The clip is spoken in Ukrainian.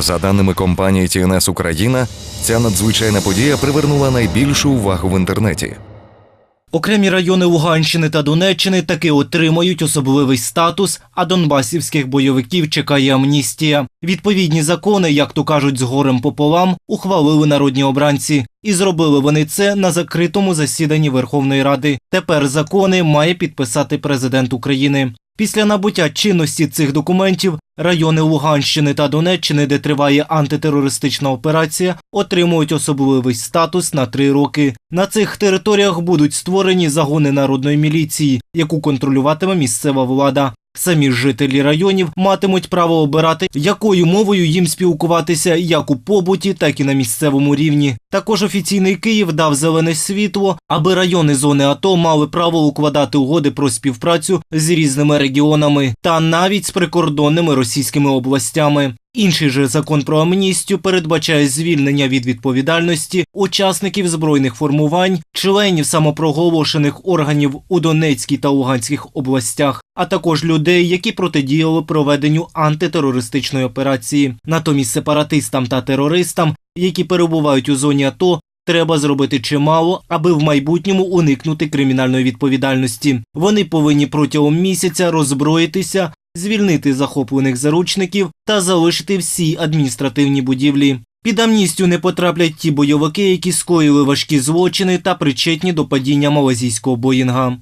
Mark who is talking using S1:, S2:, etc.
S1: За даними компанії TNS Україна, ця надзвичайна подія привернула найбільшу увагу в інтернеті.
S2: Окремі райони Луганщини та Донеччини таки отримають особливий статус, а донбасівських бойовиків чекає амністія. Відповідні закони, як то кажуть, з горем пополам, ухвалили народні обранці. І зробили вони це на закритому засіданні Верховної Ради. Тепер закони має підписати президент України. Після набуття чинності цих документів райони Луганщини та Донеччини, де триває антитерористична операція, отримують особливий статус на три роки. На цих територіях будуть створені загони народної міліції, яку контролюватиме місцева влада. Самі жителі районів матимуть право обирати, якою мовою їм спілкуватися як у побуті, так і на місцевому рівні. Також офіційний Київ дав зелене світло, аби райони зони АТО мали право укладати угоди про співпрацю з різними регіонами та навіть з прикордонними російськими областями. Інший же закон про амністію передбачає звільнення від відповідальності учасників збройних формувань, членів самопроголошених органів у Донецькій та Луганських областях, а також людей, які протидіяли проведенню антитерористичної операції. Натомість сепаратистам та терористам, які перебувають у зоні АТО, Треба зробити чимало, аби в майбутньому уникнути кримінальної відповідальності. Вони повинні протягом місяця роззброїтися, звільнити захоплених заручників та залишити всі адміністративні будівлі. Під амністію не потраплять ті бойовики, які скоїли важкі злочини та причетні до падіння малазійського боїнга.